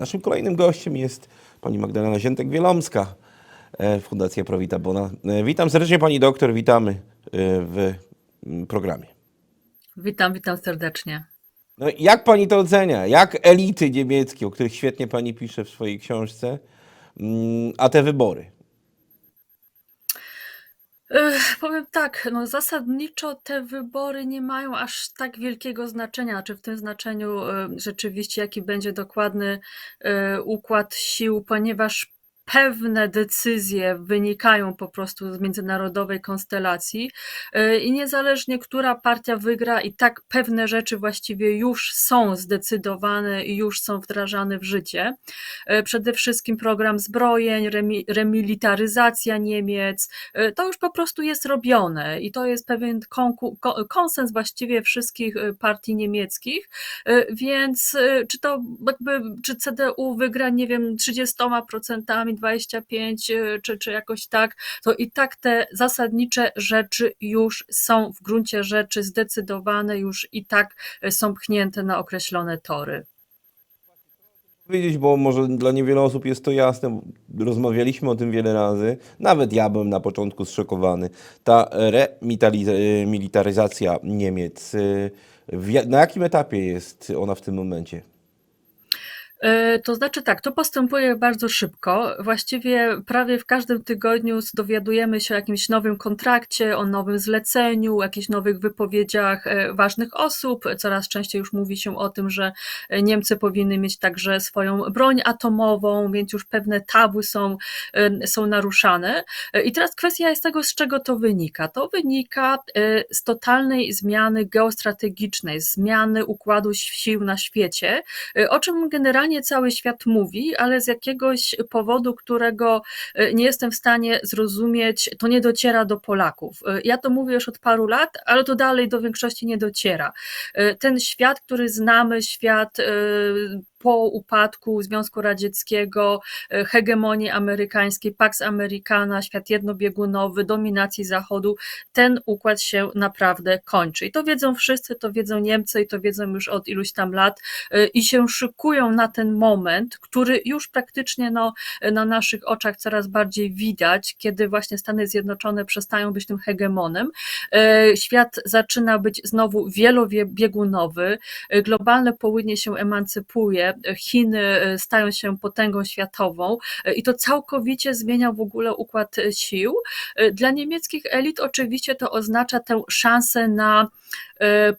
Naszym kolejnym gościem jest pani Magdalena Ziętek-Wielomska, e, Fundacja Prowita Bona. E, Witam serdecznie pani doktor, witamy e, w mm, programie. Witam, witam serdecznie. No, jak pani to ocenia? Jak elity niemieckie, o których świetnie pani pisze w swojej książce, mm, a te wybory? Powiem tak, no zasadniczo te wybory nie mają aż tak wielkiego znaczenia, czy w tym znaczeniu e, rzeczywiście jaki będzie dokładny e, układ sił, ponieważ pewne decyzje wynikają po prostu z międzynarodowej konstelacji e, i niezależnie która partia wygra, i tak pewne rzeczy właściwie już są zdecydowane i już są wdrażane w życie. E, Przede wszystkim program zbrojeń, remi- remilitaryzacja Niemiec, e, to już po prostu jest robione i to jest pewien konsens właściwie wszystkich partii niemieckich, więc czy to jakby, czy CDU wygra, nie wiem, 30%, 25% e, czy, czy jakoś tak, to i tak te zasadnicze rzeczy już są w gruncie rzeczy zdecydowane, już i tak e, są pchnięte na określone tory. Powiedzieć, bo może dla niewiele osób jest to jasne, rozmawialiśmy o tym wiele razy, nawet ja byłem na początku zszokowany. Ta remilitaryzacja Niemiec, w ja- na jakim etapie jest ona w tym momencie? E, To znaczy tak, to postępuje bardzo szybko. Właściwie prawie w każdym tygodniu dowiadujemy się o jakimś nowym kontrakcie, o nowym zleceniu, jakichś nowych wypowiedziach e, ważnych osób. Coraz częściej już mówi się o tym, że e, Niemcy powinny mieć także swoją broń atomową, więc już pewne tabu są, są naruszane. I teraz kwestia jest tego, z czego to wynika. To wynika z totalnej zmiany geostrategicznej, zmiany układu sił na świecie, o czym generalnie cały świat mówi, ale z jakiegoś powodu, którego e, nie jestem w stanie zrozumieć, to nie dociera do Polaków. E, Ja to mówię już od paru lat, ale to dalej do większości nie dociera. E, Ten świat, który znamy, świat po upadku Związku Radzieckiego, e, hegemonii amerykańskiej, Pax Americana, świat jednobiegunowy, dominacji Zachodu, ten układ się naprawdę kończy. I to wiedzą wszyscy, to wiedzą Niemcy i to wiedzą już od iluś tam lat y, i się szykują na ten moment, który już praktycznie no, na naszych oczach coraz bardziej widać, kiedy właśnie Stany Zjednoczone przestają być tym hegemonem. Świat zaczyna być znowu wielobiegunowy, globalne południe się emancypuje, Chiny y, stają się potęgą światową y, i to całkowicie zmienia w ogóle układ sił. Y, Dla niemieckich elit oczywiście to oznacza tę szansę na e,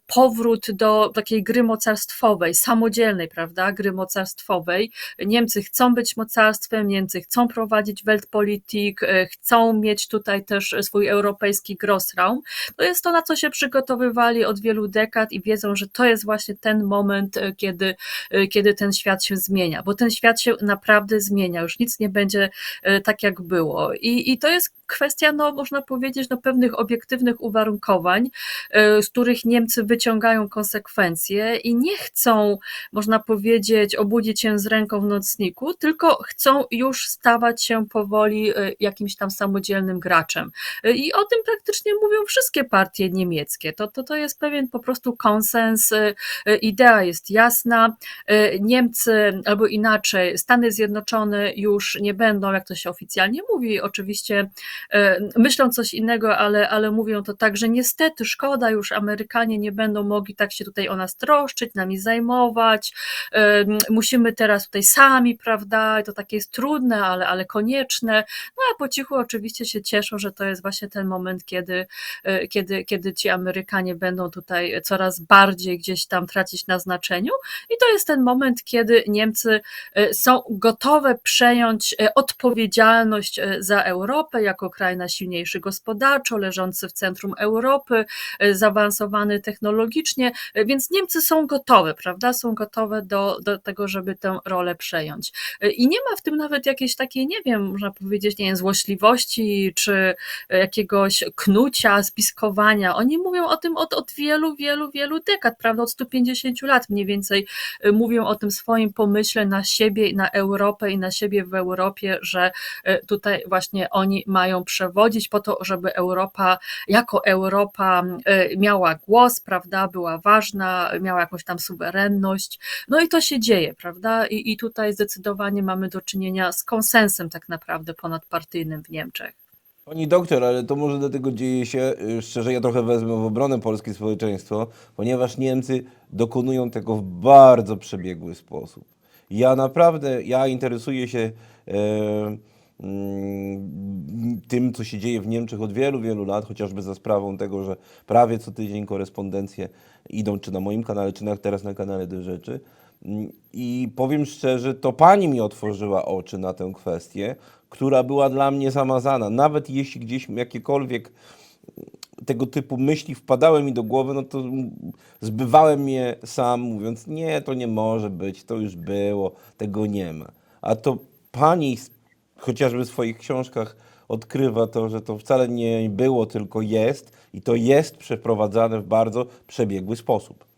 powrót do takiej gry mocarstwowej, samodzielnej, prawda, gry mocarstwowej. Niemcy chcą być mocarstwem, Niemcy chcą prowadzić Weltpolitik, e, chcą mieć tutaj też swój europejski Grossraum. To jest to, na co się przygotowywali od wielu dekad i wiedzą, że to jest właśnie ten moment, e, kiedy, e, kiedy ten świat się zmienia, bo ten świat się naprawdę zmienia, już nic nie będzie e, tak, jak było. I, i to jest kwestia, no, można powiedzieć, no, pewnych obiektywnych uwarunkowań, e, z których Niemcy wyciągają konsekwencje i nie chcą, można powiedzieć, obudzić się z ręką w nocniku, tylko chcą już stawać się powoli e, jakimś tam samodzielnym graczem. E, I o tym praktycznie mówią wszystkie partie niemieckie. To, to, to jest pewien po prostu konsens, e, idea jest jasna. Niemcy, albo inaczej, Stany Zjednoczone już nie będą, jak to się oficjalnie mówi, oczywiście myślą coś innego, ale, ale mówią to tak, że niestety szkoda, już Amerykanie nie będą mogli tak się tutaj o nas troszczyć, nami zajmować, musimy teraz tutaj sami, prawda, to takie jest trudne, ale, ale konieczne, no a po cichu oczywiście się cieszą, że to jest właśnie ten moment, kiedy, e, kiedy, kiedy ci Amerykanie będą tutaj coraz bardziej gdzieś tam tracić na znaczeniu. I to jest ten moment, kiedy Niemcy e, są gotowe przejąć e, odpowiedzialność za Europę. Jako kraj najsilniejszy gospodarczo, leżący w centrum Europy, e, zaawansowany technologicznie, e, więc Niemcy są gotowe, prawda? Są gotowe do, do tego, żeby tę rolę przejąć. E, I nie ma w tym nawet jakiejś takiej, nie wiem, można powiedzieć, nie wiem, złośliwości czy e, jakiegoś knucia, spiskowania. Oni mówią o tym od, od wielu, wielu, wielu dekad, prawda? Od 150 lat mniej więcej mówią o tym swoim pomyśle na siebie, na Europę i na siebie w Europie, że tutaj właśnie oni mają przewodzić po to, żeby Europa jako Europa e, głos, prawda, była ważna, miała jakąś tam suwerenność. No i to się dzieje, prawda? I, i tutaj zdecydowanie mamy do czynienia z konsensem tak naprawdę ponadpartyjnym w Niemczech. Pani doktor, ale to może dlatego dzieje się, y, szczerze ja trochę wezmę w obronę polskie społeczeństwo, ponieważ Niemcy dokonują tego w bardzo przebiegły sposób. Ja naprawdę, ja interesuję się mm, tym, co się dzieje w Niemczech od wielu, wielu lat, chociażby za sprawą tego, że prawie co tydzień korespondencje idą czy na moim kanale, czy na, teraz na kanale do rzeczy. Mm, I powiem szczerze, to pani mi otworzyła oczy na tę kwestię, która była dla mnie zamazana. Nawet jeśli gdzieś jakiekolwiek tego typu myśli wpadały mi do głowy, no to zbywałem je sam, mówiąc, nie, to nie może być, to już było, tego nie ma. A to pani chociażby w swoich książkach odkrywa to, że to wcale nie było, tylko jest i to jest przeprowadzane w bardzo przebiegły sposób.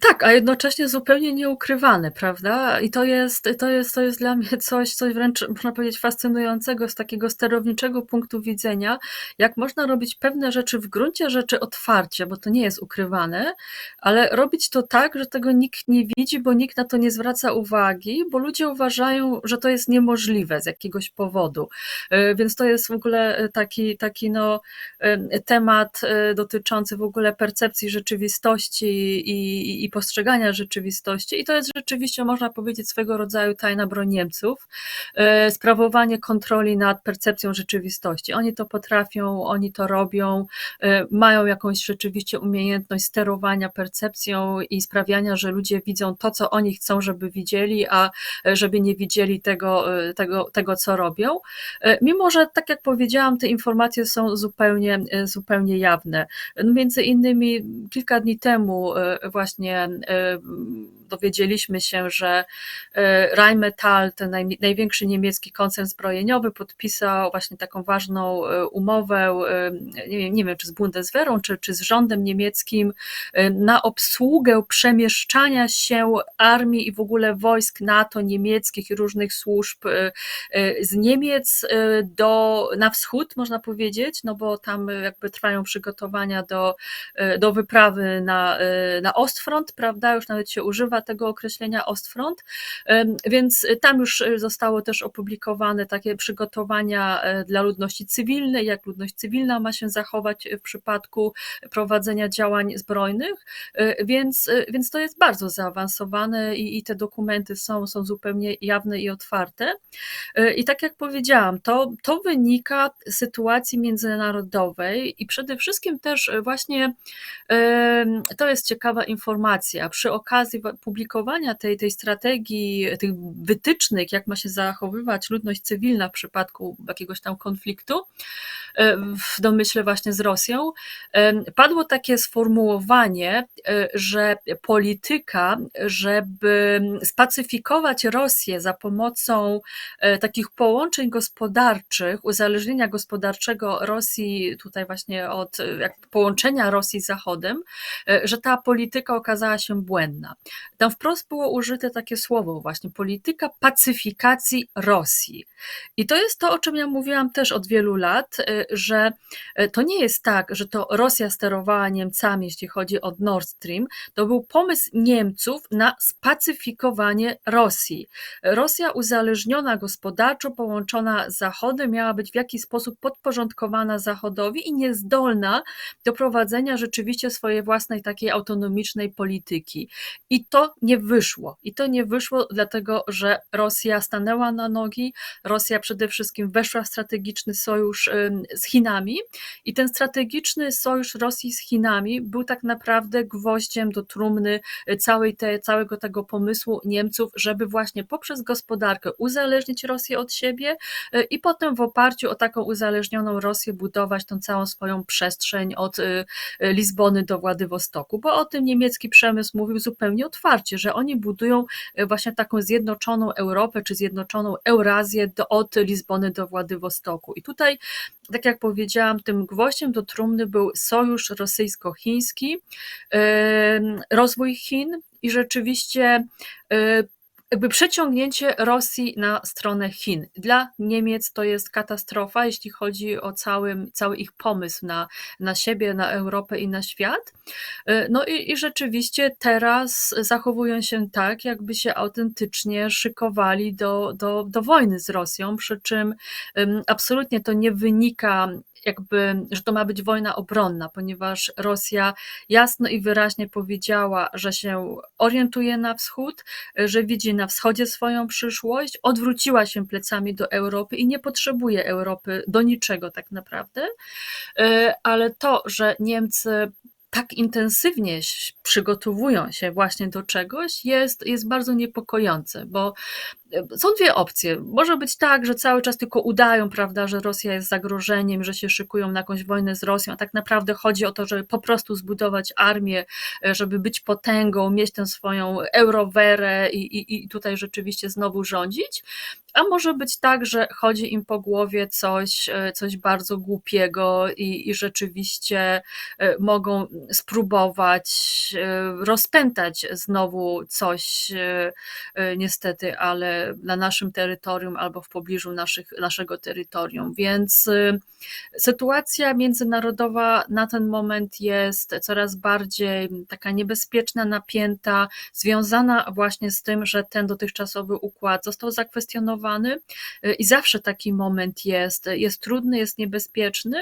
Tak, a jednocześnie zupełnie nieukrywane, prawda? I to jest, to jest, to jest dla mnie coś, coś wręcz, można powiedzieć, fascynującego z takiego sterowniczego punktu widzenia, jak można robić pewne rzeczy w gruncie rzeczy otwarcie, bo to nie jest ukrywane, ale robić to tak, że tego nikt nie widzi, bo nikt na to nie zwraca uwagi, bo ludzie uważają, że to jest niemożliwe z jakiegoś powodu. E, Więc to jest w ogóle taki, taki no, e, temat e, dotyczący w ogóle percepcji rzeczywistości i, i, i postrzegania rzeczywistości. I to jest rzeczywiście, można powiedzieć, swego rodzaju tajna broń Niemców. E, Sprawowanie kontroli nad percepcją rzeczywistości. Oni to potrafią, oni to robią, e, mają jakąś rzeczywiście umiejętność sterowania percepcją i sprawiania, że ludzie widzą to, co oni chcą, żeby widzieli, a e, żeby nie widzieli tego, tego, tego co robią. Mimo, że tak jak powiedziałam, te informacje są zupełnie, zupełnie jawne. No, Między innymi kilka dni temu e, właśnie e, dowiedzieliśmy się, że e, Rheinmetall, ten naj, największy niemiecki koncern zbrojeniowy, podpisał właśnie taką ważną e, umowę, e, nie wiem, nie wiem czy z Bundeswehrą, czy, czy z rządem niemieckim, na obsługę przemieszczania się armii i w ogóle wojsk NATO niemieckich i różnych służb z Niemiec do, na wschód, można powiedzieć, no bo tam jakby trwają przygotowania do, do wyprawy na, na Ostfront, prawda? Już nawet się używa tego określenia Ostfront, więc tam już e, zostało też opublikowane takie przygotowania e, dla ludności cywilnej, jak ludność cywilna ma się zachować w przypadku prowadzenia działań zbrojnych, E, więc, więc to jest bardzo zaawansowane i, i te dokumenty są, są zupełnie jawne i otwarte. I tak jak powiedziałam, to, to wynika z sytuacji międzynarodowej i przede wszystkim też właśnie to jest ciekawa informacja. Przy okazji wa- publikowania tej, tej strategii, tych wytycznych, jak ma się zachowywać ludność cywilna w przypadku jakiegoś tam konfliktu, e, w domyśle właśnie z Rosją, em, padło takie sformułowanie, e, że polityka, żeby spacyfikować Rosję za pomocą e, takich połączeń gospodarczych, uzależnienia gospodarczego Rosji, tutaj właśnie od e, połączenia Rosji z Zachodem, e, że ta polityka okazała się błędna. Tam wprost było użyte takie słowo właśnie, polityka pacyfikacji Rosji. I to jest to, o czym ja mówiłam też od wielu lat, e, że e, to nie jest tak, że to Rosja sterowała Niemcami, jeśli chodzi o Nord Stream, to był pomysł Niemców na spacyfikowanie Rosji. Rosja uzależniona gospodarczo, połączona z Zachodem, miała być w jakiś sposób podporządkowana Zachodowi i niezdolna do prowadzenia rzeczywiście swojej własnej takiej autonomicznej polityki. I to nie wyszło. I to nie wyszło, dlatego że Rosja stanęła na nogi, Rosja przede wszystkim weszła w strategiczny sojusz z Chinami. I ten strategiczny sojusz Rosji z Chinami był tak naprawdę gwoździem do trumny y, całej te, całego tego pomysłu Niemców, żeby właśnie poprzez gospodarkę uzależnić Rosję od siebie y, i potem w oparciu o taką uzależnioną Rosję budować tą całą swoją przestrzeń od y, Lizbony do Władywostoku, bo o tym niemiecki przemysł mówił zupełnie otwarcie, że oni budują y, właśnie taką zjednoczoną Europę czy zjednoczoną Eurazję do, od Lizbony do Władywostoku. I tutaj tak jak powiedziałam, tym gwoździem do trumny był sojusz rosyjsko-chiński, rozwój Chin i rzeczywiście e, jakby przeciągnięcie Rosji na stronę Chin. Dla Niemiec to jest katastrofa, jeśli chodzi o cały, cały ich pomysł na, na siebie, na Europę i na świat. E, No i, i rzeczywiście teraz zachowują się tak, jakby się autentycznie szykowali do, do, do wojny z Rosją, przy czym absolutnie to nie wynika jakby, że to ma być wojna obronna, ponieważ Rosja jasno i wyraźnie powiedziała, że się orientuje na wschód, że widzi na wschodzie swoją przyszłość, odwróciła się plecami do Europy i nie potrzebuje Europy do niczego tak naprawdę. E, Ale to, że Niemcy tak intensywnie przygotowują się właśnie do czegoś, jest, jest bardzo niepokojące, bo e, są dwie opcje. Może być tak, że cały czas tylko udają, prawda, że Rosja jest zagrożeniem, że się szykują na jakąś wojnę z Rosją, a tak naprawdę chodzi o to, żeby po prostu zbudować armię, e, żeby być potęgą, mieć tę swoją eurowerę i, i, i tutaj rzeczywiście znowu rządzić. A może być tak, że chodzi im po głowie coś, e, coś bardzo głupiego i, i rzeczywiście mogą spróbować e, rozpętać znowu coś, e, e, niestety, ale na naszym terytorium albo w pobliżu naszych, naszego terytorium. Więc sytuacja międzynarodowa na ten moment jest coraz bardziej taka niebezpieczna, napięta, związana właśnie z tym, że ten dotychczasowy układ został zakwestionowany i zawsze taki moment jest, jest trudny, jest niebezpieczny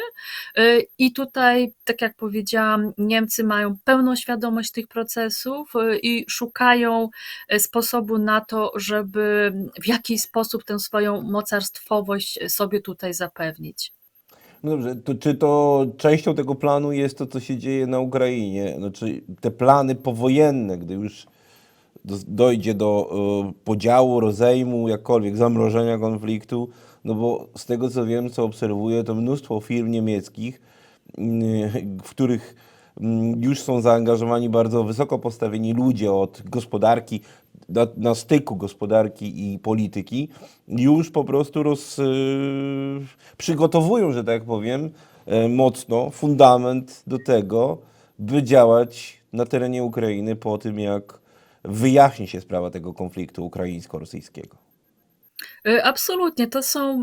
i tutaj, tak jak powiedziałam, Niemcy mają pełną świadomość tych procesów y, i szukają y, sposobu na to, żeby w jakiś sposób tę swoją mocarstwowość sobie tutaj zapewnić. No dobrze, to czy to częścią tego planu jest to, co się dzieje na Ukrainie? Znaczy te plany powojenne, gdy już do, dojdzie do y, podziału, rozejmu, jakkolwiek, zamrożenia konfliktu, no bo z tego co wiem, co obserwuję, to mnóstwo firm niemieckich, y, w których już są zaangażowani bardzo wysoko postawieni ludzie od gospodarki, na, na styku gospodarki i polityki, już po prostu roz, y, przygotowują, że tak powiem, e, mocno fundament do tego, by działać na terenie Ukrainy po tym, jak wyjaśni się sprawa tego konfliktu ukraińsko-rosyjskiego. Y, Absolutnie, to są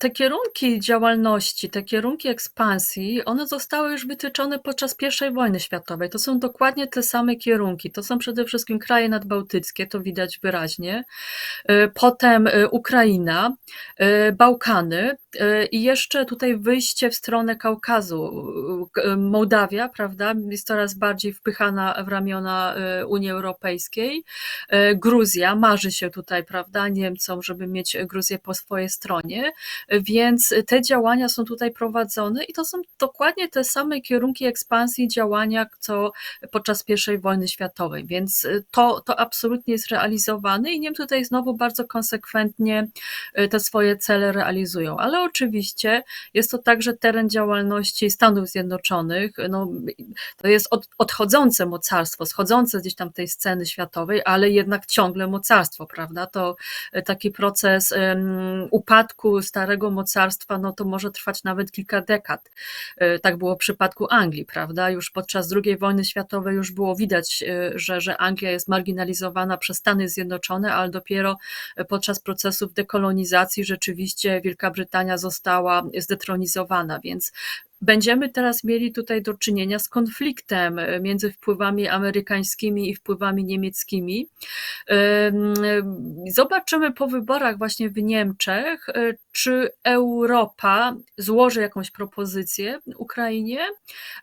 te kierunki działalności, te kierunki ekspansji, one zostały już wytyczone podczas I wojny światowej. To są dokładnie te same kierunki. To są przede wszystkim kraje nadbałtyckie, to widać wyraźnie. Y, Potem y, Ukraina, y, Bałkany i jeszcze tutaj wyjście w stronę Kaukazu. Y, Mołdawia, prawda, jest coraz bardziej wpychana w ramiona y, Unii Europejskiej. Gruzja, marzy się tutaj, prawda, Niemcom, żeby mieć Gruzję po swojej stronie, więc te działania są tutaj prowadzone i to są dokładnie te same kierunki ekspansji działania, co podczas I wojny światowej, więc to, to absolutnie jest realizowane i Niemcy tutaj znowu bardzo konsekwentnie te swoje cele realizują, ale oczywiście jest to także teren działalności Stanów Zjednoczonych, no, to jest od, odchodzące mocarstwo, schodzące gdzieś tam tej sceny światowej, ale jednak ciągle mocarstwo, prawda? To y, taki proces um, upadku starego mocarstwa, no to może trwać nawet kilka dekad. Y, Tak było w przypadku Anglii, prawda? Już podczas II wojny światowej już było widać, y, że, że Anglia jest marginalizowana przez Stany Zjednoczone, ale dopiero podczas procesów dekolonizacji rzeczywiście Wielka Brytania została zdetronizowana, więc Będziemy teraz mieli tutaj do czynienia z konfliktem e, między wpływami amerykańskimi i wpływami niemieckimi. Ym, Zobaczymy po wyborach właśnie w Niemczech, e, czy Europa złoży jakąś propozycję Ukrainie,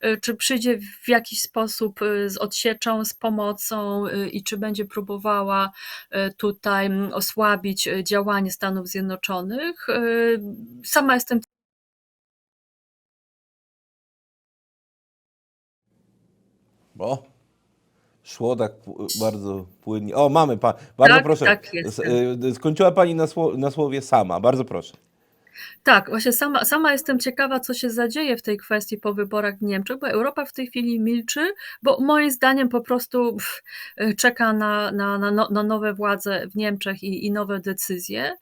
e, czy przyjdzie w jakiś sposób e, z odsieczą, z pomocą e, i czy będzie próbowała e, tutaj osłabić e, działanie Stanów Zjednoczonych. E, Sama jestem O, szło tak bardzo płynnie. O, mamy pan. Bardzo Tak, proszę. tak, S- y, Skończyła pani na, sło- na słowie sama. Bardzo proszę. Tak, właśnie sama, sama jestem ciekawa, co się zadzieje w tej kwestii po wyborach w Niemczech, bo Europa w tej chwili milczy, bo moim zdaniem po prostu pff, czeka na, na, na, no- na nowe władze w Niemczech i, i nowe decyzje.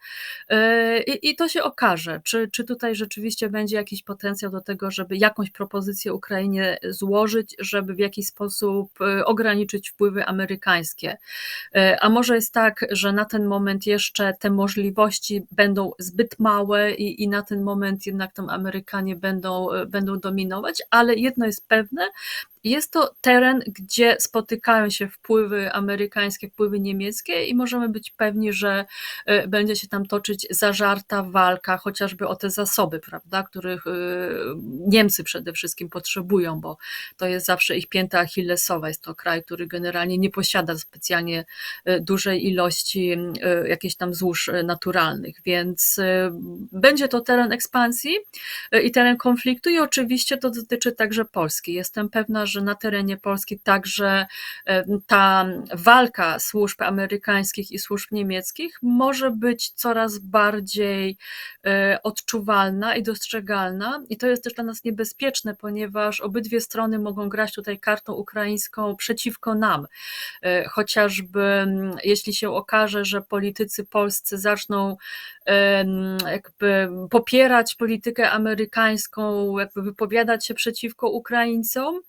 Yy, I, I to się okaże, czy, czy tutaj rzeczywiście będzie jakiś potencjał do tego, żeby jakąś propozycję Ukrainie złożyć, żeby w jakiś sposób yy, ograniczyć wpływy amerykańskie. A może jest tak, że na ten moment jeszcze te możliwości będą zbyt małe i, i na ten moment jednak tam Amerykanie będą, będą dominować, ale jedno jest pewne, jest to teren, gdzie spotykają się wpływy amerykańskie, wpływy niemieckie i możemy być pewni, że e, będzie się tam toczyć zażarta walka, chociażby o te zasoby, prawda, których e, Niemcy przede wszystkim potrzebują, bo to jest zawsze ich pięta achillesowa. Jest to kraj, który generalnie nie posiada specjalnie e, dużej ilości jakichś tam złóż naturalnych, więc będzie to teren ekspansji i teren konfliktu i oczywiście to dotyczy także Polski. Jestem pewna, że na terenie Polski także e, ta walka służb amerykańskich i służb niemieckich może być coraz bardziej e, odczuwalna i dostrzegalna i to jest też dla nas niebezpieczne, ponieważ obydwie strony mogą grać tutaj kartą ukraińską przeciwko nam. E, Chociażby jeśli się okaże, że politycy polscy zaczną jakby popierać politykę amerykańską, jakby wypowiadać się przeciwko Ukraińcom,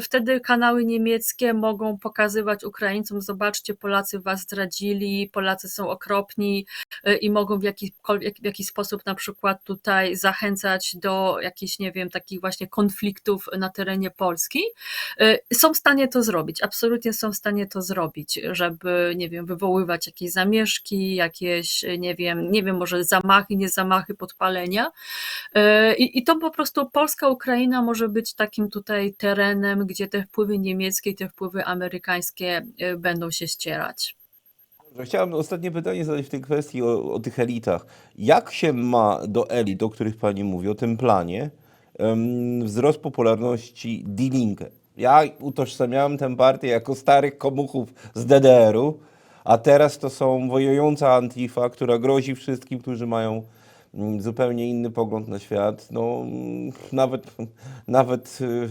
wtedy kanały niemieckie mogą pokazywać Ukraińcom, zobaczcie, Polacy was zdradzili, Polacy są okropni e, i mogą w jakikolwiek, w jakiś sposób na przykład tutaj zachęcać do jakichś, nie wiem, takich właśnie konfliktów na terenie Polski. E, Są w stanie to zrobić, absolutnie są w stanie to zrobić, żeby, nie wiem, wywoływać jakieś zamieszki, jakieś, nie wiem, nie wiem, może zamachy, nie zamachy, podpalenia. E, I, I to po prostu Polska, Ukraina może być takim tutaj terenem, gdzie te wpływy niemieckie i te wpływy amerykańskie e, będą się ścierać. Chciałem ostatnie pytanie zadać w tej kwestii o, o tych elitach. Jak się ma do elit, o których Pani mówi, o tym planie, wzrost popularności Die Linke? Ja utożsamiałem tę partię jako starych komuchów z DDR-u, a teraz to są wojująca Antifa, która grozi wszystkim, którzy mają mm, zupełnie inny pogląd na świat, no mm, nawet, nawet y,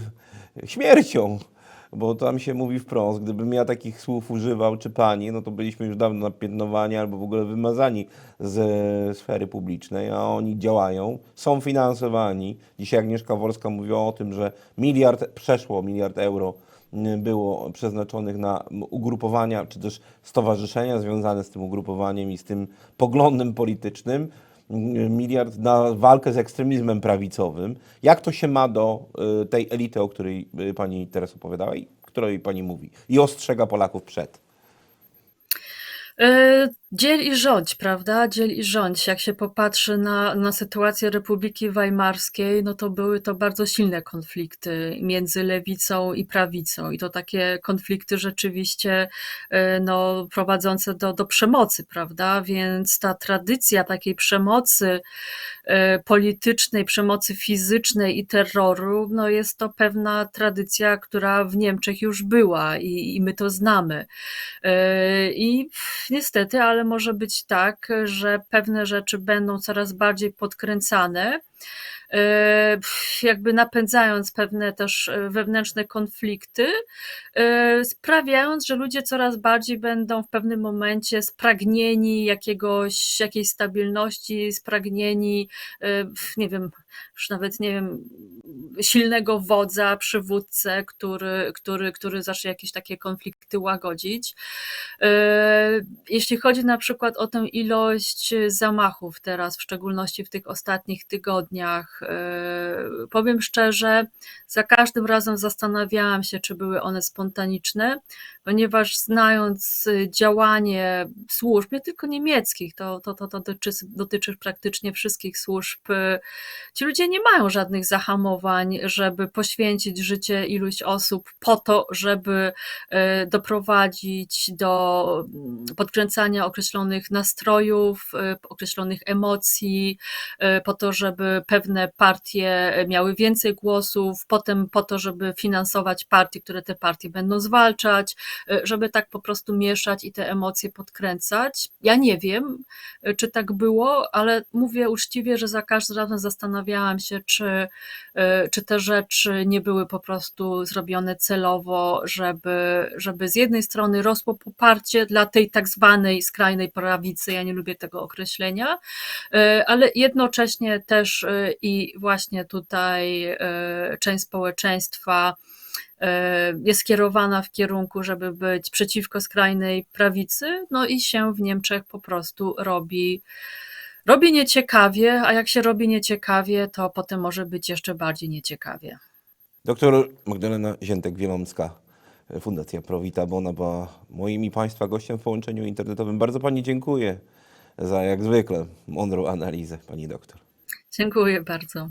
śmiercią. Bo tam się mówi wprost, gdybym ja takich słów używał, czy pani, no to byliśmy już dawno napiętnowani albo w ogóle wymazani ze sfery publicznej, a oni działają, są finansowani. Dzisiaj Agnieszka Wolska mówiła o tym, że miliard, przeszło miliard euro mm, było przeznaczonych na ugrupowania, czy też stowarzyszenia związane z tym ugrupowaniem i z tym poglądem politycznym miliard na walkę z ekstremizmem prawicowym. Jak to się ma do y, tej elity, o której y, pani teraz opowiadała i której pani mówi i ostrzega Polaków przed? E, Dziel i rządź, prawda? Dziel i rządź. Jak się popatrzy na, na sytuację Republiki Weimarskiej, no to były to bardzo silne konflikty między lewicą i prawicą. I to takie konflikty rzeczywiście e, no, prowadzące do, do przemocy, prawda? Więc ta tradycja takiej przemocy e, politycznej, przemocy fizycznej i terroru, no jest to pewna tradycja, która w Niemczech już była i, i my to znamy. I niestety, ale może być tak, że pewne rzeczy będą coraz bardziej podkręcane, jakby napędzając pewne też e, wewnętrzne konflikty, e, sprawiając, że ludzie coraz bardziej będą w pewnym momencie spragnieni jakiegoś, jakiejś stabilności, spragnieni, nie wiem, już nawet nie wiem, silnego wodza, przywódcę, który, który, który zacznie jakieś takie konflikty łagodzić. Jeśli chodzi na przykład o tę ilość zamachów teraz, w szczególności w tych ostatnich tygodniach, powiem szczerze, za każdym razem zastanawiałam się, czy były one spontaniczne, ponieważ znając działanie służb, nie tylko niemieckich, to, to, to, to dotyczy, dotyczy praktycznie wszystkich służb, ci ludzie nie mają żadnych zahamowań, żeby poświęcić życie iluś osób po to, żeby e, doprowadzić do mm, podkręcania określonych nastrojów, określonych emocji, po to, żeby pewne partie miały więcej głosów, po potem po to, żeby finansować partie, które te partie będą zwalczać, y, żeby tak po prostu mieszać i te emocje podkręcać. Ja nie wiem, y, czy tak było, ale mówię uczciwie, że za każdym razem zastanawiałam się, czy, y, czy te rzeczy nie były po prostu zrobione celowo, żeby, żeby z jednej strony rosło poparcie dla tej tak zwanej skrajnej prawicy, ja nie lubię tego określenia, y, ale jednocześnie też y, i właśnie tutaj y, część społeczeństwa y, jest skierowana w kierunku, żeby być przeciwko skrajnej prawicy, no i się w Niemczech po prostu robi, robi nieciekawie, a jak się robi nieciekawie, to potem może być jeszcze bardziej nieciekawie. Doktor Magdalena Ziętek-Wielomska, Fundacja Prowita, bo ona była moim i Państwa gościem w połączeniu internetowym. Bardzo Pani dziękuję za jak zwykle mądrą analizę, Pani doktor. Dziękuję bardzo.